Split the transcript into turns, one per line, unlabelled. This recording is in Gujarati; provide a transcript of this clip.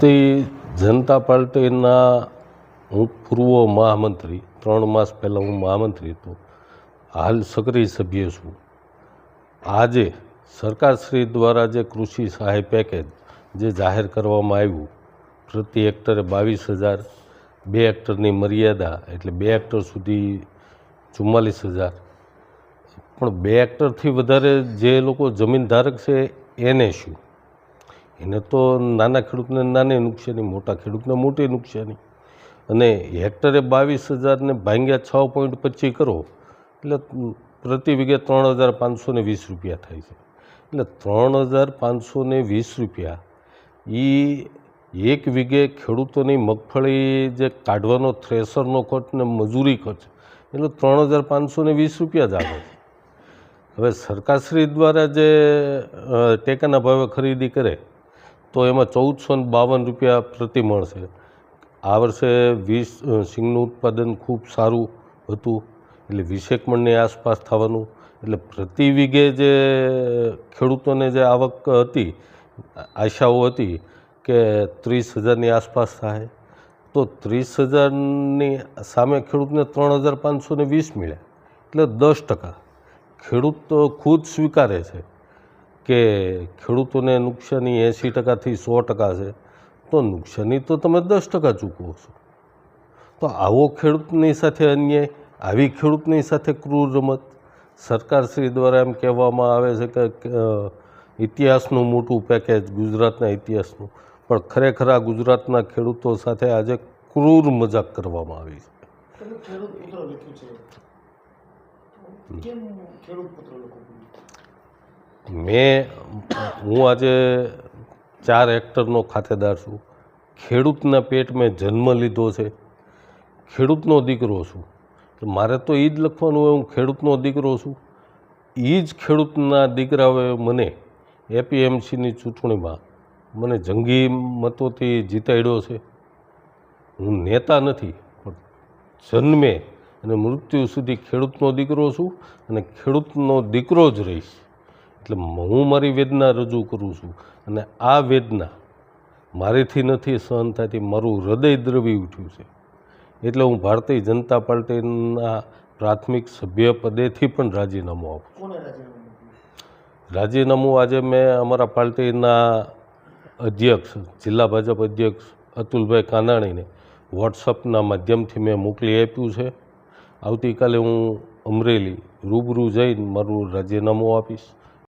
ભારતીય જનતા પાર્ટીના હું પૂર્વ મહામંત્રી, ત્રણ માસ પહેલાં હું મહામંત્રી હતો. હાલ સક્રિય સભ્ય છું. આજે સરકારશ્રી દ્વારા જે કૃષિ સહાય પેકેજ જે જાહેર કરવામાં આવ્યું, પ્રતિ હેક્ટરે બાવીસ હજાર, બે હેક્ટરની મર્યાદા એટલે બે હેક્ટર સુધી ચુમ્માલીસ હજાર. પણ બે હેક્ટરથી વધારે જે લોકો જમીન ધારક છે, એને શું? એને તો નાના ખેડૂતને નાની નુકસાની, મોટા ખેડૂતને મોટી નુકસાની. અને હેક્ટરે બાવીસ હજારને ભાંગ્યા છ પોઈન્ટ પચીસ કરો, એટલે પ્રતિ વીઘે ત્રણ હજાર પાંચસો વીસ રૂપિયા થાય છે. એટલે ત્રણ હજાર પાંચસો વીસ રૂપિયા એ એક વીઘે ખેડૂતોની મગફળી જે કાઢવાનો થ્રેસરનો ખર્ચ ને મજૂરી ખર્ચ, એટલે ત્રણ હજાર પાંચસો વીસ રૂપિયા જ આવે છે. હવે સરકારશ્રી દ્વારા જે ટેકાના ભાવે ખરીદી કરે તો એમાં ચૌદસો બાવન રૂપિયા પ્રતિ મણ છે. આ વર્ષે વીસ સિંગનું ઉત્પાદન ખૂબ સારું હતું. એટલે વીસેક મણની આસપાસ થવાનું. એટલે પ્રતિ વીઘે જે ખેડૂતોને જે આવક હતી, આશાઓ હતી કે ત્રીસ હજારની આસપાસ થાય. તો ત્રીસ હજારની સામે ખેડૂતને ત્રણ હજાર પાંચસો વીસ મળ્યા. એટલે દસ ટકા. ખેડૂત ખુદ સ્વીકારે છે. કે ખેડૂતોને નુકસાની એંસી ટકાથી સો ટકા છે, તો નુકસાની તો તમે દસ ટકા ચૂકવો છો. તો આવો ખેડૂતની સાથે અન્યાય, આવી ખેડૂતની સાથે ક્રૂર રમત. સરકારશ્રી દ્વારા એમ કહેવામાં આવે છે કે ઇતિહાસનું મોટું પેકેજ ગુજરાતના ઇતિહાસનું. પણ ખરેખર આ ગુજરાતના ખેડૂતો સાથે આજે ક્રૂર મજાક કરવામાં આવી છે. મેં હું આજે ચાર હેક્ટરનો ખાતેદાર છું. ખેડૂતના પેટ મેં જન્મ લીધો છે. ખેડૂતનો દીકરો છું. મારે તો એ જ લખવાનું હોય હું ખેડૂતનો દીકરો છું. એ જ ખેડૂતના દીકરાઓએ મને એપીએમસીની ચૂંટણીમાં મને જંગી મતોથી જીતાડ્યો છે. હું નેતા નથી, પણ જન્મે અને મૃત્યુ સુધી ખેડૂતનો દીકરો છું અને ખેડૂતનો દીકરો જ રહીશ. એટલે હું મારી વેદના રજૂ કરું છું. અને આ વેદના મારેથી નથી સહન થતી મારું હૃદય દ્રવી ઉઠ્યું છે. એટલે હું ભારતીય જનતા પાર્ટીના પ્રાથમિક સભ્ય પદેથી પણ રાજીનામું આપું રાજીનામું આજે મેં અમારા પાર્ટીના અધ્યક્ષ જિલ્લા ભાજપ અધ્યક્ષ અતુલભાઈ કાનાણીને વોટ્સઅપના માધ્યમથી મેં મોકલી આપ્યું છે. આવતીકાલે હું અમરેલી રૂબરૂ જઈને મારું રાજીનામું આપીશ.